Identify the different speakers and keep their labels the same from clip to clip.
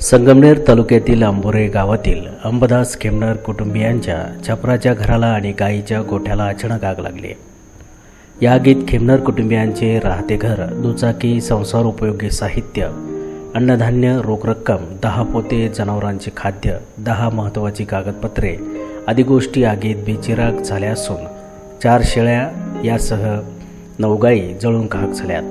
Speaker 1: संगमनेर तालुक्यातील आंबोरे गावातील अंबदास खेमनर कुटुंबियांच्या छपराच्या घराला आणि गायीच्या गोठ्याला अचानक आग लागली. या आगीत खेमनर कुटुंबियांचे राहते घर दुचाकी संसार उपयोगी साहित्य अन्नधान्य रोख रक्कम दहा पोते जनावरांचे खाद्य दहा महत्त्वाची कागदपत्रे आदी गोष्टी आगीत बेचिराग झाल्या असून चार शेळ्या यासह नऊ गायी जळून खाक झाल्यात.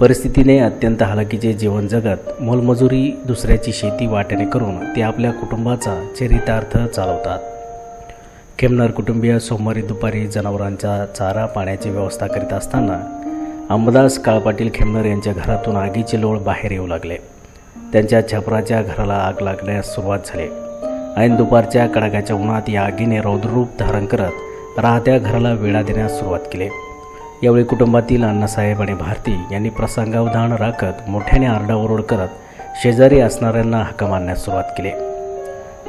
Speaker 1: परिस्थितीने अत्यंत हालाकीचे जीवन जगत मोलमजुरी दुसऱ्याची शेती वाट्याने करून ते आपल्या कुटुंबाचा चरितार्थ चालवतात. खेमनर कुटुंबीय सोमवारी दुपारी जनावरांचा चारा पाण्याची व्यवस्था करीत असताना अंबदास काळपाटील खेमनर यांच्या घरातून आगीचे लोळ बाहेर येऊ लागले. त्यांच्या छपराच्या घराला आग लागण्यास सुरुवात झाली. ऐन दुपारच्या कडाक्याच्या उन्हात या आगीने रौद्ररूप धारण करत राहत्या घराला वेळा देण्यास सुरुवात केली. यावेळी कुटुंबातील अण्णासाहेब आणि भारती यांनी प्रसंगावधान राखत मोठ्याने आरडाओरड करत शेजारी असणाऱ्यांना हाका मारण्यास सुरुवात केली.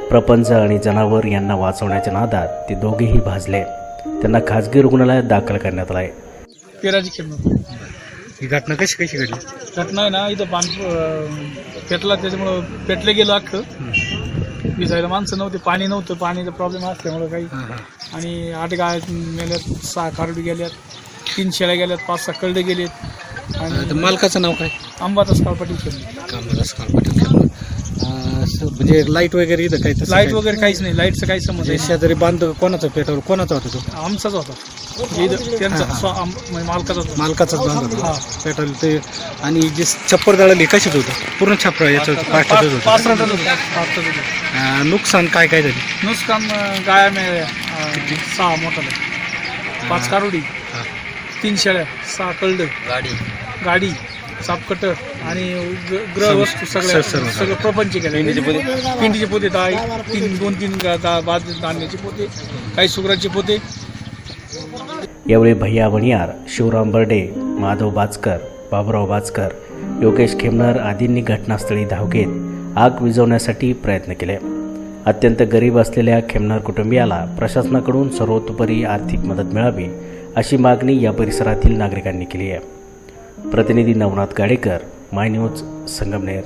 Speaker 1: प्रपंच आणि जनावर यांना वाचवण्याच्या नादात ते दोघेही भाजले. त्यांना खाजगी रुग्णालयात दाखल करण्यात आले.
Speaker 2: पेराची खेळणं
Speaker 3: ही घटना कशी कशी घडली?
Speaker 2: घटना आहे ना इथं पाणी अं, पेटला त्याच्यामुळं पेटलं गेलं अख्खं. विजायला माणसं नव्हते पाणी नव्हतं पाणीचा प्रॉब्लेम असल्यामुळं काही. आणि आठ गाय मेल्यात सहा खारडी गेल्यात. तीन शेळ्या गेल्यात पाच सहा कळडे गेलेत. आणि
Speaker 3: मालकाचं नाव काय?
Speaker 2: अंबादास काळपाटील.
Speaker 3: अं, स- म्हणजे लाइट वगैरे इथं काही तसं
Speaker 2: लाइट
Speaker 3: काही-
Speaker 2: वगैरे काहीच नाही. लाईटचं काही
Speaker 3: म्हणजे
Speaker 2: नाही.
Speaker 3: शेजारी बांध कोणाचा? पेटावर कोणाचा होता तो?
Speaker 2: आमचाच होता. म्हणजे इथं त्यांचा स्व- आम- म्हणजे मालकाचा होता.
Speaker 3: मालकाचाच बांध होता.
Speaker 2: हा.
Speaker 3: पेट्रोल ते आणि जी छप्पर जळाली कशीच होतं? पूर्ण छप्पर याचं होतं
Speaker 2: पाच होता. पाच रटात होता.
Speaker 3: अं, नुकसान काय काय झाली?
Speaker 2: नुकसान अं, गाया मिळाल्या अं, सहा मोठाल्या पाच कारोडी. तीन शेळ्या सहा कळड
Speaker 3: गाडी.
Speaker 2: गाडी सापकट आणि ग- ग्रह
Speaker 3: सर्व-
Speaker 2: वस्तू सगळ्या
Speaker 3: सर्व- सर्व.
Speaker 2: सगळं प्रपंच केलं. पिंडीचे पोते. दहा तीन दोन तीन गा- दहा बाद धान्याचे पोते काही सुगराचे पोते.
Speaker 1: यावेळी भैया वणियार शिवराम बर्डे माधव बाचकर बाबुराव बाचकर योगेश खेमनर आदींनी घटनास्थळी धाव घेत आग विझवण्यासाठी प्रयत्न केले. अत्यंत गरीब असलेल्या खेमनार कुटुंबियाला प्रशासनाकडून सर्वतोपरी आर्थिक मदत मिळावी अशी मागणी या परिसरातील नागरिकांनी केली आहे. प्रतिनिधी नवनाथ गाडेकर माय न्यूज संगमनेर.